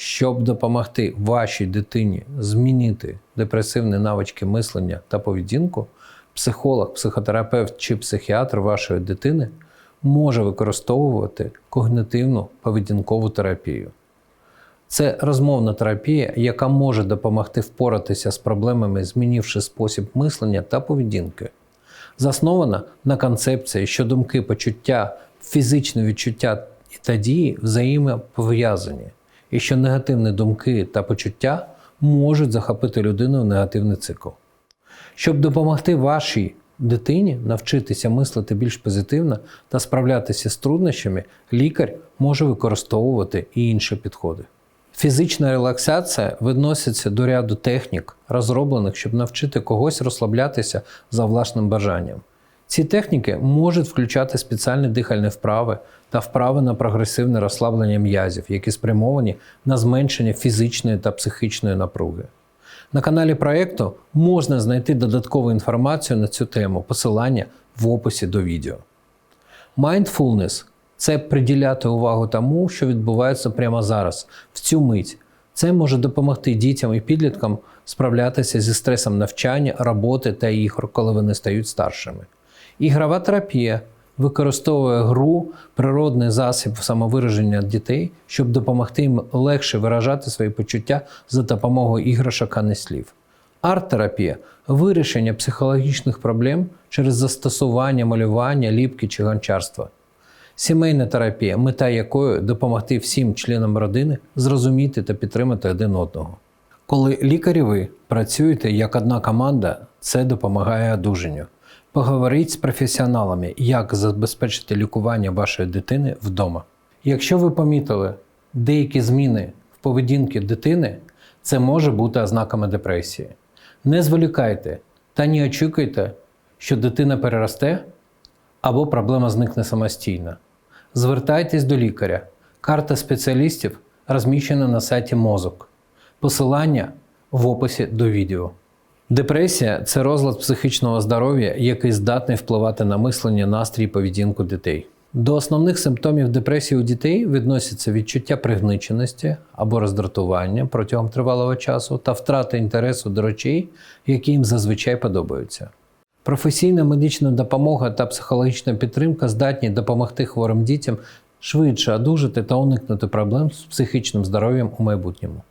Щоб допомогти вашій дитині змінити депресивні навички мислення та поведінку, психолог, психотерапевт чи психіатр вашої дитини може використовувати когнитивну поведінкову терапію. Це розмовна терапія, яка може допомогти впоратися з проблемами, змінивши спосіб мислення та поведінки. Заснована на концепції, що думки, почуття, фізичне відчуття та дії взаємопов'язані, і що негативні думки та почуття можуть захопити людину в негативний цикл. Щоб допомогти вашій дитині навчитися мислити більш позитивно та справлятися з труднощами, лікар може використовувати і інші підходи. Фізична релаксація відноситься до ряду технік, розроблених, щоб навчити когось розслаблятися за власним бажанням. Ці техніки можуть включати спеціальні дихальні вправи та вправи на прогресивне розслаблення м'язів, які спрямовані на зменшення фізичної та психічної напруги. На каналі проєкту можна знайти додаткову інформацію на цю тему, посилання в описі до відео. Mindfulness – це приділяти увагу тому, що відбувається прямо зараз, в цю мить. Це може допомогти дітям і підліткам справлятися зі стресом навчання, роботи та ігор, коли вони стають старшими. Ігрова терапія використовує гру, природний засіб самовираження дітей, щоб допомогти їм легше виражати свої почуття за допомогою іграшок, а не слів. Арт-терапія вирішення психологічних проблем через застосування малювання, ліпки чи гончарства. Сімейна терапія, мета якої допомогти всім членам родини зрозуміти та підтримати один одного. Коли лікарі ви працюєте як одна команда, це допомагає одужанню. Поговоріть з професіоналами, як забезпечити лікування вашої дитини вдома. Якщо ви помітили деякі зміни в поведінці дитини, це може бути ознаками депресії. Не зволікайте та не очікуйте, що дитина переросте або проблема зникне самостійно. Звертайтесь до лікаря. Карта спеціалістів розміщена на сайті мозок. Посилання в описі до відео. Депресія це розлад психічного здоров'я, який здатний впливати на мислення, настрій поведінку дітей. До основних симптомів депресії у дітей відносяться відчуття пригниченості або роздратування протягом тривалого часу та втрата інтересу до речей, які їм зазвичай подобаються. Професійна медична допомога та психологічна підтримка здатні допомогти хворим дітям швидше одужати та уникнути проблем з психічним здоров'ям у майбутньому.